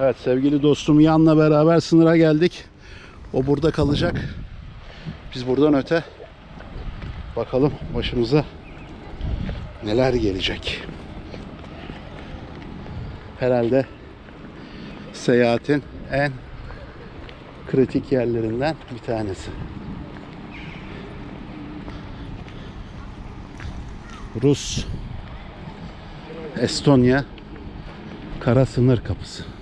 Evet sevgili dostum Yan'la beraber sınıra geldik. O burada kalacak. Biz buradan öte bakalım başımıza neler gelecek. Herhalde seyahatin en kritik yerlerinden bir tanesi. Rus Estonya kara sınır kapısı.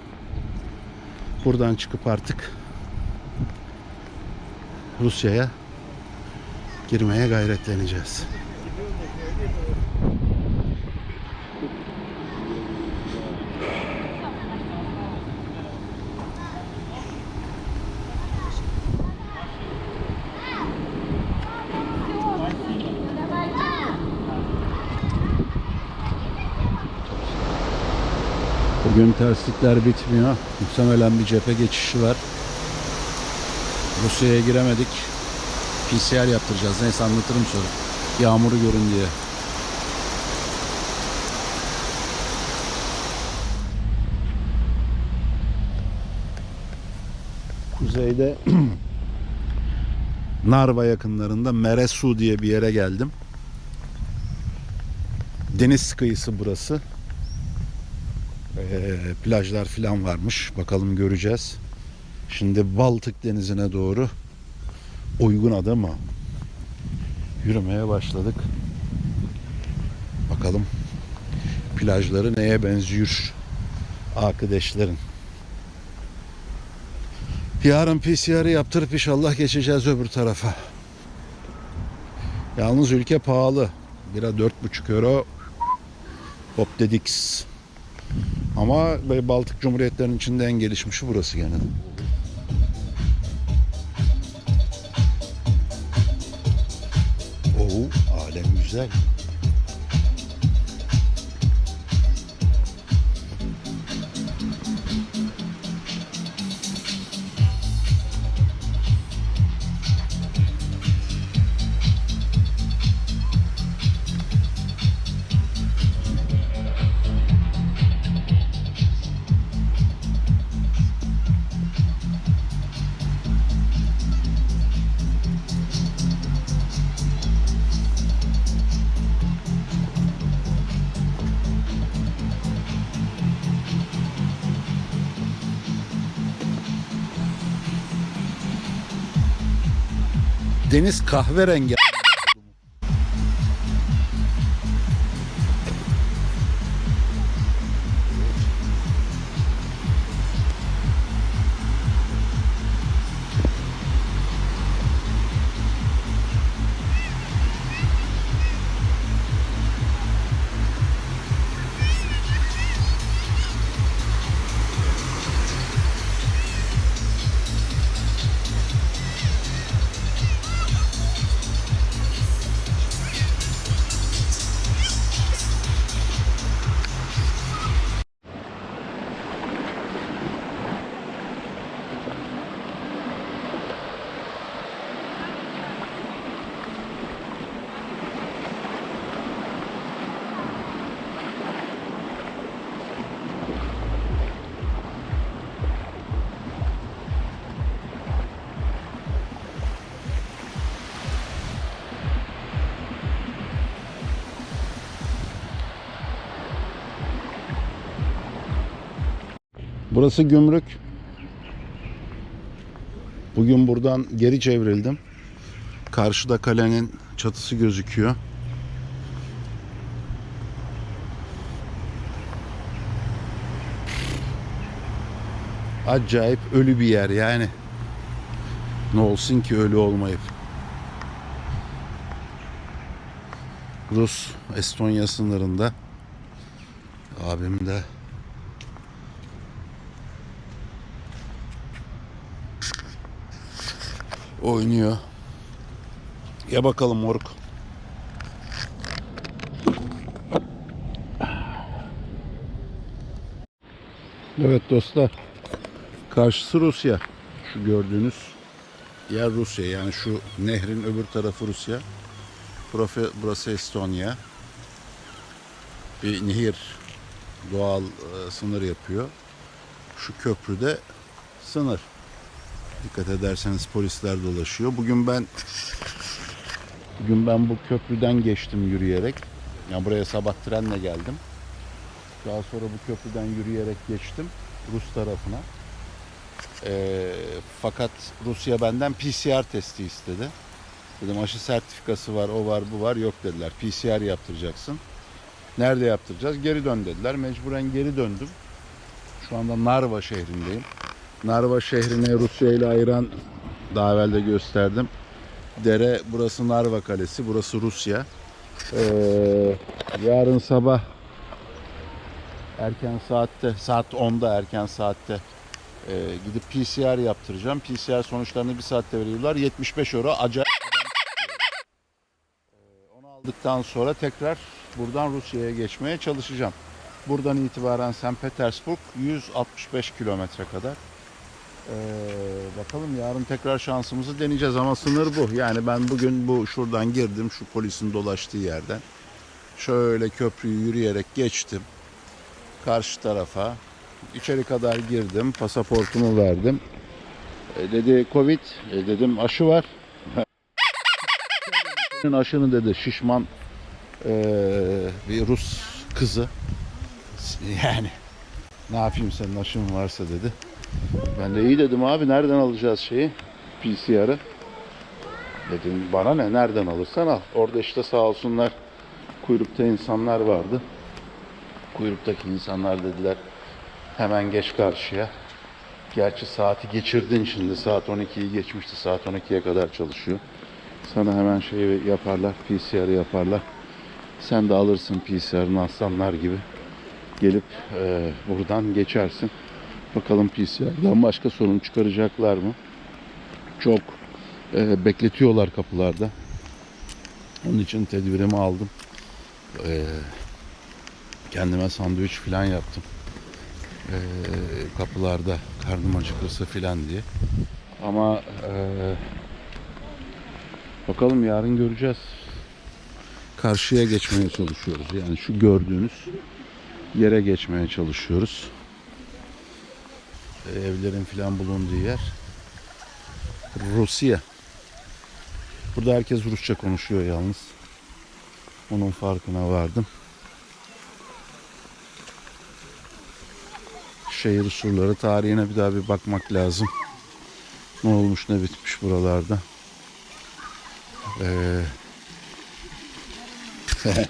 Buradan çıkıp artık Rusya'ya girmeye gayretleneceğiz. Bugün terslikler bitmiyor. Muhtemelen bir cephe geçişi var. Rusya'ya giremedik. PCR yaptıracağız. Neyse anlatırım sonra. Yağmuru görün diye. Kuzeyde Narva yakınlarında Meresu diye bir yere geldim. Deniz kıyısı burası. Ee, plajlar falan varmış. Bakalım göreceğiz. Şimdi Baltık denizine doğru uygun adı mı? Yürümeye başladık. Bakalım plajları neye benziyor arkadaşların. Yarın PCR'ı yaptırıp inşallah geçeceğiz öbür tarafa. Yalnız ülke pahalı. Bira 4,5 euro. Hop dedik. Ama Baltık Cumhuriyetlerinin içinde en gelişmişi burası gene. Oo, alem güzel. Deniz kahverengi. Burası gümrük. Bugün buradan geri çevrildim. Karşıda kalenin çatısı gözüküyor. Acayip ölü bir yer yani. Ne olsun ki ölü olmayıp. Rus Estonya sınırında abim de oynuyor. Ya bakalım moruk. Evet dostlar. Karşısı Rusya. Şu gördüğünüz yer Rusya. Yani şu nehrin öbür tarafı Rusya. Burası, Estonya. Bir nehir doğal e, sınır yapıyor. Şu köprüde sınır. Dikkat ederseniz polisler dolaşıyor. Bugün ben bugün ben bu köprüden geçtim yürüyerek. Yani buraya sabah trenle geldim. Daha sonra bu köprüden yürüyerek geçtim Rus tarafına. Ee, fakat Rusya benden PCR testi istedi. Dedim aşı sertifikası var, o var, bu var. Yok dediler. PCR yaptıracaksın. Nerede yaptıracağız? Geri dön dediler. Mecburen geri döndüm. Şu anda Narva şehrindeyim. Narva şehrini Rusya ile ayıran daha evvel de gösterdim. Dere burası Narva Kalesi, burası Rusya. Ee, yarın sabah erken saatte, saat 10'da erken saatte e, gidip PCR yaptıracağım. PCR sonuçlarını bir saatte veriyorlar. 75 euro acayip. Ee, Onu aldıktan sonra tekrar buradan Rusya'ya geçmeye çalışacağım. Buradan itibaren St. Petersburg 165 kilometre kadar. Ee, bakalım yarın tekrar şansımızı deneyeceğiz ama sınır bu. Yani ben bugün bu şuradan girdim şu polisin dolaştığı yerden. Şöyle köprüyü yürüyerek geçtim. Karşı tarafa. İçeri kadar girdim. Pasaportumu verdim. E, dedi Covid. E, dedim aşı var. Senin aşını dedi şişman e, bir Rus kızı. Yani ne yapayım senin aşın varsa dedi. Ben de iyi dedim abi nereden alacağız şeyi PCR'ı. Dedim bana ne nereden alırsan al. Orada işte sağ olsunlar kuyrukta insanlar vardı. Kuyruktaki insanlar dediler hemen geç karşıya. Gerçi saati geçirdin şimdi saat 12'yi geçmişti saat 12'ye kadar çalışıyor. Sana hemen şey yaparlar PCR yaparlar. Sen de alırsın PCR'ını aslanlar gibi. Gelip e, buradan geçersin. Bakalım PCR'dan başka sorun çıkaracaklar mı? Çok e, bekletiyorlar kapılarda. Onun için tedbirimi aldım. E, kendime sandviç falan yaptım. E, kapılarda karnım acıkırsa falan diye. Ama e, bakalım yarın göreceğiz. Karşıya geçmeye çalışıyoruz. Yani şu gördüğünüz yere geçmeye çalışıyoruz. Evlerin filan bulunduğu yer. Rusya. Burada herkes Rusça konuşuyor yalnız. Onun farkına vardım. Şehir surları tarihine bir daha bir bakmak lazım. Ne olmuş ne bitmiş buralarda. Ee,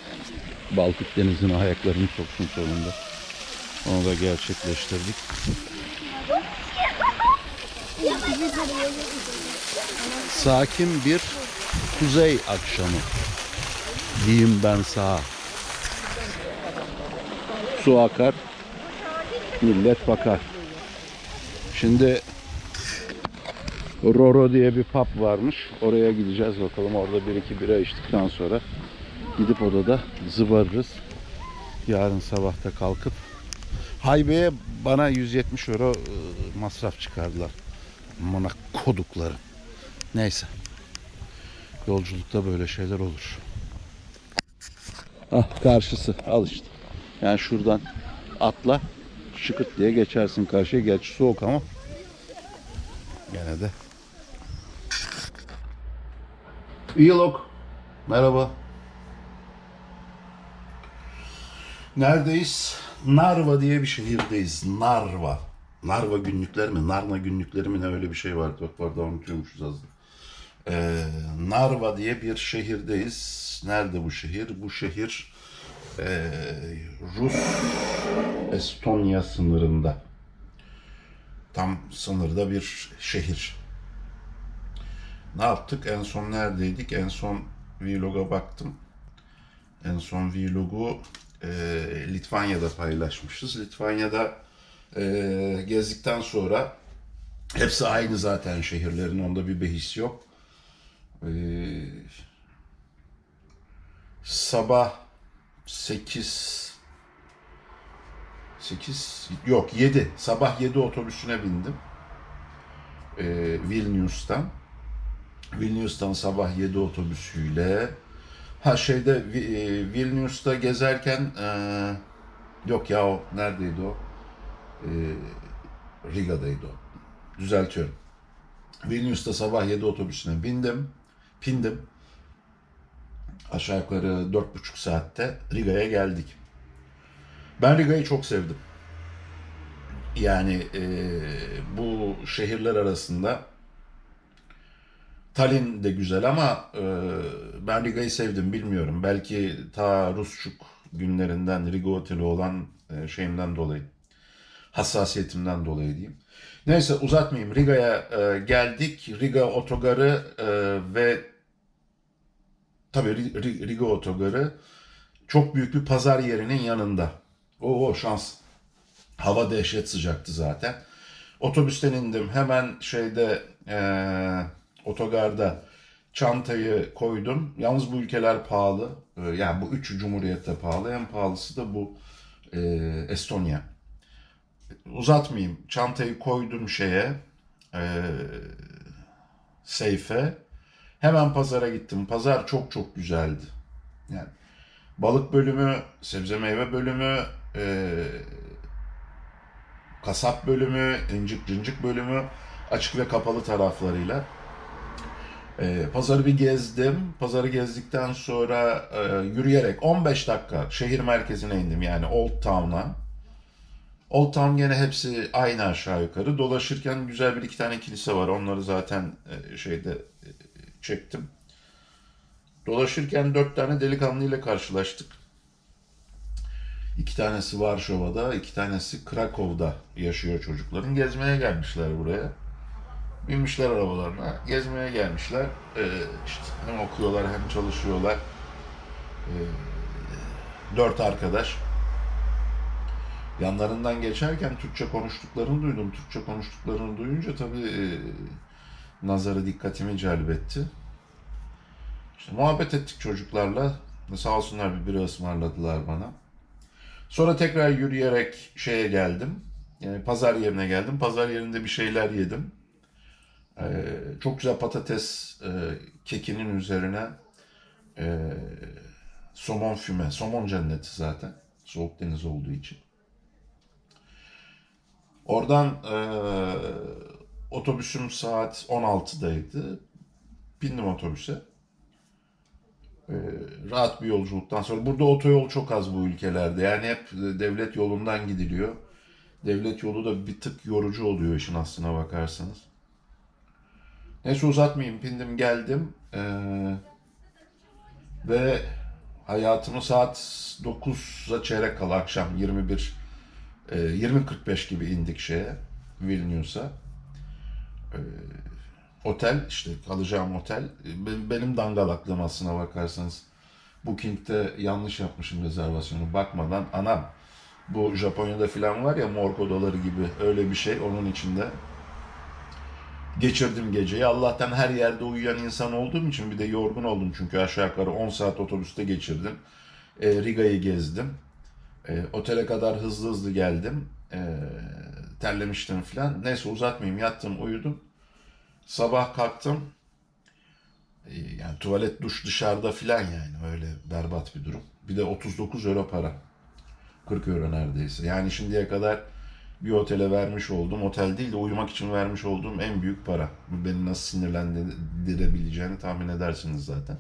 Baltık Denizi'ne ayaklarını soksun sonunda. Onu da gerçekleştirdik. Sakin bir kuzey akşamı. Diyeyim ben sağa. Su akar, millet bakar. Şimdi Roro diye bir pub varmış. Oraya gideceğiz bakalım. Orada bir iki bira içtikten sonra gidip odada zıvarırız. Yarın sabahta kalkıp Haybe'ye bana 170 euro e, masraf çıkardılar. Mona kodukları. Neyse. Yolculukta böyle şeyler olur. Ah karşısı al işte. Yani şuradan atla şıkıt diye geçersin karşıya. Gerçi soğuk ama gene de. Iyilok. Merhaba. Neredeyiz? Narva diye bir şehirdeyiz. Narva. Narva günlükleri mi? Narna günlükleri mi? Ne öyle bir şey vardı. Bak var da unutuyormuşuz az. Ee, Narva diye bir şehirdeyiz. Nerede bu şehir? Bu şehir ee, Rus Estonya sınırında. Tam sınırda bir şehir. Ne yaptık? En son neredeydik? En son vloga baktım. En son vlogu e, Litvanya'da paylaşmışız. Litvanya'da e, gezdikten sonra hepsi aynı zaten şehirlerin. Onda bir behis yok. E, sabah 8 8 yok 7 sabah 7 otobüsüne bindim. E, Vilnius'tan. Vilnius'tan sabah 7 otobüsüyle ha şeyde e, Vilnius'ta gezerken e, yok ya o neredeydi o? E, Riga'daydı o. Düzeltiyorum. Vilnius'ta sabah 7 otobüsüne bindim. Pindim. Aşağı yukarı 4,5 saatte Riga'ya geldik. Ben Riga'yı çok sevdim. Yani e, bu şehirler arasında Tallinn de güzel ama e, ben Riga'yı sevdim bilmiyorum. Belki ta Rusçuk günlerinden Riga Oteli olan e, şeyimden dolayı. Hassasiyetimden dolayı diyeyim. Neyse uzatmayayım. Riga'ya e, geldik. Riga otogarı e, ve tabii Ri- Ri- Riga otogarı çok büyük bir pazar yerinin yanında. O şans. Hava dehşet sıcaktı zaten. Otobüsten indim. Hemen şeyde eee, otogarda çantayı koydum. Yalnız bu ülkeler pahalı. Ee, yani bu üç cumhuriyette pahalı. En pahalısı da bu eee, Estonya. Uzatmayayım. Çantayı koydum şeye. eee seyfe. Hemen pazara gittim. Pazar çok çok güzeldi. Yani balık bölümü, sebze meyve bölümü, eee kasap bölümü, incik cincik bölümü açık ve kapalı taraflarıyla. Ee, pazarı bir gezdim. Pazarı gezdikten sonra e, yürüyerek 15 dakika şehir merkezine indim yani Old Town'a. Old Town gene hepsi aynı aşağı yukarı. Dolaşırken güzel bir iki tane kilise var. Onları zaten e, şeyde e, çektim. Dolaşırken dört tane delikanlıyla karşılaştık. İki tanesi Varşova'da, iki tanesi Krakow'da yaşıyor çocukların. Gezmeye gelmişler buraya. Binmişler arabalarına, gezmeye gelmişler. Ee, işte hem okuyorlar hem çalışıyorlar. Ee, dört arkadaş. Yanlarından geçerken Türkçe konuştuklarını duydum. Türkçe konuştuklarını duyunca tabii e, nazarı dikkatimi celbetti. İşte muhabbet ettik çocuklarla. Sağ olsunlar bir bira ısmarladılar bana. Sonra tekrar yürüyerek şeye geldim. Yani pazar yerine geldim. Pazar yerinde bir şeyler yedim. Ee, çok güzel patates e, kekinin üzerine e, somon füme. Somon cenneti zaten. Soğuk deniz olduğu için. Oradan e, otobüsüm saat 16'daydı. Bindim otobüse. Ee, rahat bir yolculuktan sonra. Burada otoyol çok az bu ülkelerde. Yani hep e, devlet yolundan gidiliyor. Devlet yolu da bir tık yorucu oluyor işin aslına bakarsanız. Neyse uzatmayayım. Bindim geldim. Ee, ve hayatımı saat 9'a çeyrek kala akşam 21 e, 20.45 gibi indik şeye Vilnius'a. Ee, Otel işte kalacağım otel be- benim dangalaklığım aslına bakarsanız. Booking'de yanlış yapmışım rezervasyonu bakmadan anam bu Japonya'da filan var ya morg odaları gibi öyle bir şey onun içinde. Geçirdim geceyi. Allah'tan her yerde uyuyan insan olduğum için bir de yorgun oldum çünkü aşağı yukarı 10 saat otobüste geçirdim. E, Riga'yı gezdim. E, otele kadar hızlı hızlı geldim. E, terlemiştim filan. Neyse uzatmayayım yattım uyudum. Sabah kalktım. Ee, Yani tuvalet duş dışarıda filan yani öyle berbat bir durum. Bir de 39 euro para. 40 euro neredeyse. Yani şimdiye kadar bir otele vermiş olduğum, otel değil de uyumak için vermiş olduğum en büyük para. Bu beni nasıl sinirlendirebileceğini tahmin edersiniz zaten.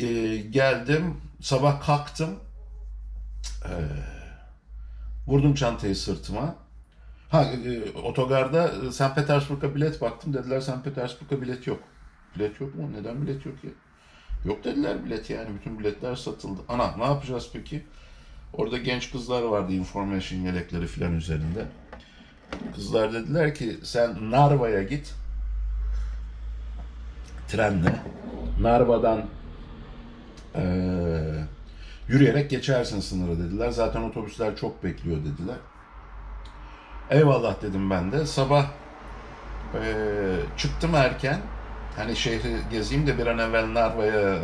Ee, geldim, sabah kalktım. Ee, vurdum çantayı sırtıma. Ha, e, otogarda e, St. Petersburg'a bilet baktım. Dediler St. Petersburg'a bilet yok. Bilet yok mu? Neden bilet yok ya? Yok dediler bilet yani. Bütün biletler satıldı. Ana ne yapacağız peki? Orada genç kızlar vardı information yelekleri filan üzerinde. Kızlar dediler ki sen Narva'ya git. Trenle. Narva'dan eee, yürüyerek geçersin sınırı dediler. Zaten otobüsler çok bekliyor dediler. Eyvallah dedim ben de. Sabah eee, çıktım erken. Hani şehri gezeyim de bir an evvel Narva'ya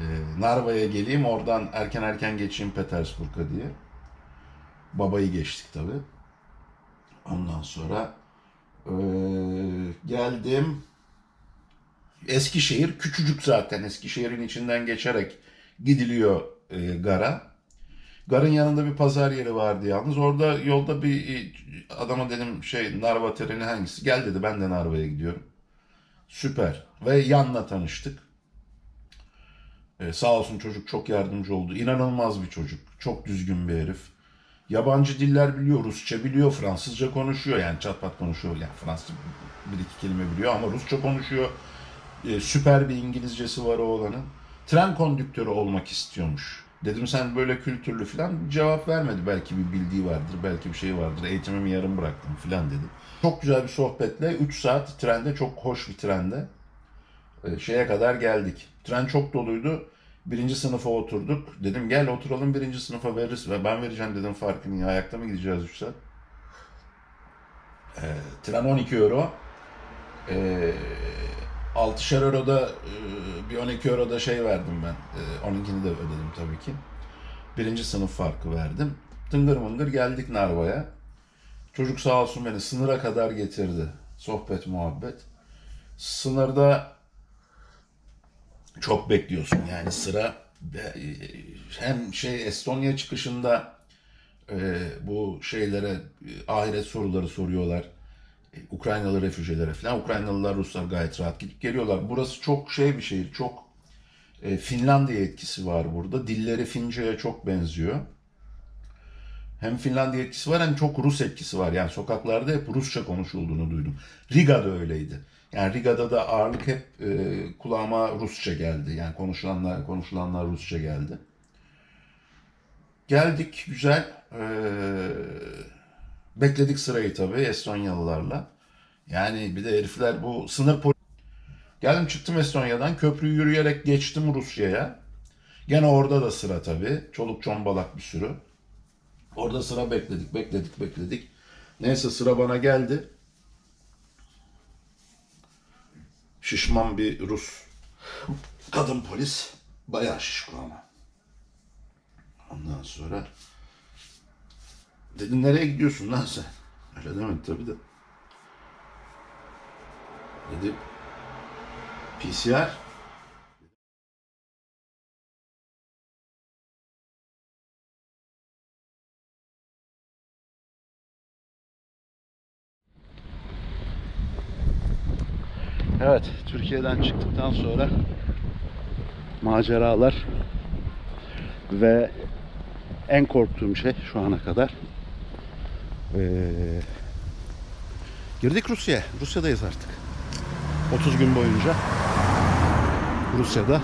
eee, Narva'ya geleyim. Oradan erken erken geçeyim Petersburg'a diye. Babayı geçtik tabi. Ondan sonra eee, geldim. Eskişehir küçücük zaten. Eskişehir'in içinden geçerek gidiliyor eee, gara. Garın yanında bir pazar yeri vardı yalnız. Orada yolda bir adama dedim şey Narva treni hangisi? Gel dedi ben de Narva'ya gidiyorum. Süper. Ve Yan'la tanıştık. Ee, sağ olsun çocuk çok yardımcı oldu. İnanılmaz bir çocuk. Çok düzgün bir herif. Yabancı diller biliyor. Rusça biliyor. Fransızca konuşuyor. Yani çat pat konuşuyor. Yani Fransızca bir iki kelime biliyor ama Rusça konuşuyor. Ee, süper bir İngilizcesi var oğlanın. Tren kondüktörü olmak istiyormuş. Dedim sen böyle kültürlü falan cevap vermedi. Belki bir bildiği vardır, belki bir şey vardır. Eğitimimi yarım bıraktım falan dedi. Çok güzel bir sohbetle 3 saat trende, çok hoş bir trende e, şeye kadar geldik. Tren çok doluydu. Birinci sınıfa oturduk. Dedim gel oturalım birinci sınıfa veririz. Ve ben vereceğim dedim farkını. Ya, ayakta mı gideceğiz 3 saat? E, tren 12 euro. E, 6'şer euroda e, bir 12 euroda şey verdim ben. E, 12'ni de ödedim tabii ki. Birinci sınıf farkı verdim. Tıngır mıngır geldik Narva'ya. Çocuk sağ olsun beni sınıra kadar getirdi. Sohbet, muhabbet. Sınırda çok bekliyorsun yani sıra e, hem şey Estonya çıkışında e, bu şeylere e, ahiret soruları soruyorlar. E, Ukraynalı refüjelere falan. Ukraynalılar, Ruslar gayet rahat gidip geliyorlar. Burası çok şey bir şehir. Çok e, Finlandiya etkisi var burada. Dilleri Fince'ye çok benziyor. Hem Finlandiya etkisi var hem çok Rus etkisi var. Yani sokaklarda hep Rusça konuşulduğunu duydum. Riga'da öyleydi. Yani Riga'da da ağırlık hep e, kulağıma Rusça geldi. Yani konuşulanlar konuşulanlar Rusça geldi. Geldik güzel. E, bekledik sırayı tabii Estonyalılarla. Yani bir de herifler bu sınır poli- Geldim çıktım Estonya'dan köprüyü yürüyerek geçtim Rusya'ya. Gene orada da sıra tabii. Çoluk çombalak bir sürü. Orada sıra bekledik, bekledik, bekledik. Neyse sıra bana geldi. Şişman bir Rus kadın polis. Bayağı şişko ama. Ondan sonra dedim nereye gidiyorsun lan sen? Öyle demedi tabii de. Dedi PCR. Evet, Türkiye'den çıktıktan sonra maceralar ve en korktuğum şey şu ana kadar ee, girdik Rusya'ya. Rusya'dayız artık. 30 gün boyunca Rusya'da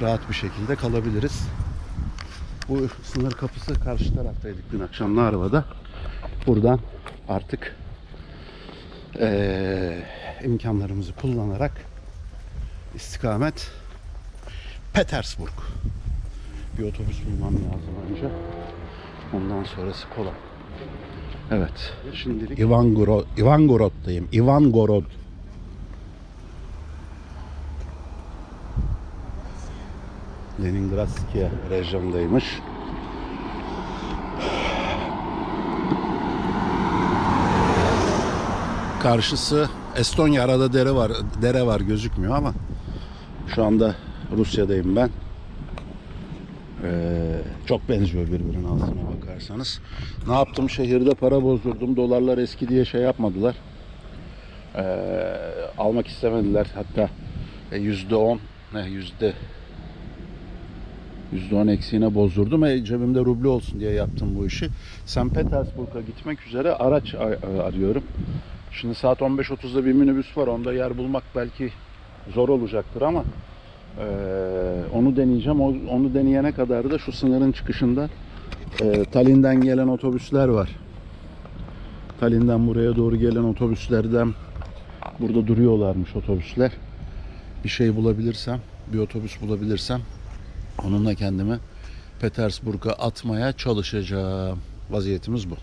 rahat bir şekilde kalabiliriz. Bu sınır kapısı karşı taraftaydık dün akşam Narva'da. Buradan artık eee, imkanlarımızı kullanarak istikamet Petersburg. Bir otobüs bulmam lazım önce. Ondan sonrası kolay. Evet. Şimdilik Ivangorod, Ivangorod'dayım. Ivangorod. Leningradskiye rejimdeymiş. Karşısı Estonya arada dere var. Dere var gözükmüyor ama şu anda Rusya'dayım ben. Ee, çok benziyor birbirine aslına bakarsanız. Ne yaptım? Şehirde para bozdurdum. Dolarlar eski diye şey yapmadılar. Ee, almak istemediler. Hatta e, yüzde on, yüzde yüzde on eksiğine bozdurdum. E, cebimde ruble olsun diye yaptım bu işi. St. Petersburg'a gitmek üzere araç a- arıyorum. Şimdi saat 15.30'da bir minibüs var. Onda yer bulmak belki zor olacaktır ama eee, onu deneyeceğim. O- Onu deneyene kadar da şu sınırın çıkışında eee Tallinn'den gelen otobüsler var. Tallinn'den buraya doğru gelen otobüslerden burada duruyorlarmış otobüsler. Bir şey bulabilirsem, bir otobüs bulabilirsem onunla kendimi Petersburg'a atmaya çalışacağım. Vaziyetimiz bu.